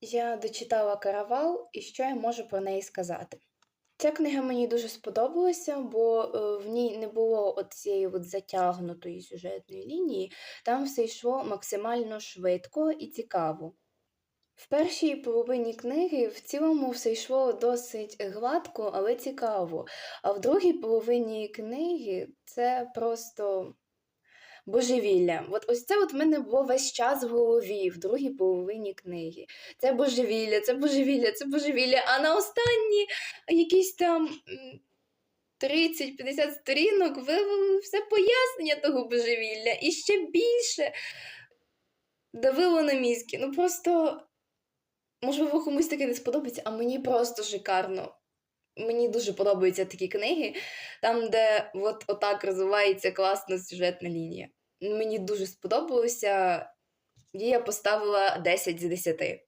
Я дочитала Каравал, і що я можу про неї сказати? Ця книга мені дуже сподобалася, бо е, в ній не було цієї затягнутої сюжетної лінії, там все йшло максимально швидко і цікаво. В першій половині книги в цілому все йшло досить гладко, але цікаво. А в другій половині книги це просто божевілля. От ось це от в мене було весь час в голові в другій половині книги. Це божевілля, це божевілля, це божевілля. А на останні якісь там 30-50 сторінок вивели все пояснення того божевілля і ще більше давило на мізки. Ну просто, можливо, комусь таке не сподобається, а мені просто шикарно. Мені дуже подобаються такі книги, там, де от отак розвивається класна сюжетна лінія. Мені дуже сподобалося, і я поставила 10 з 10.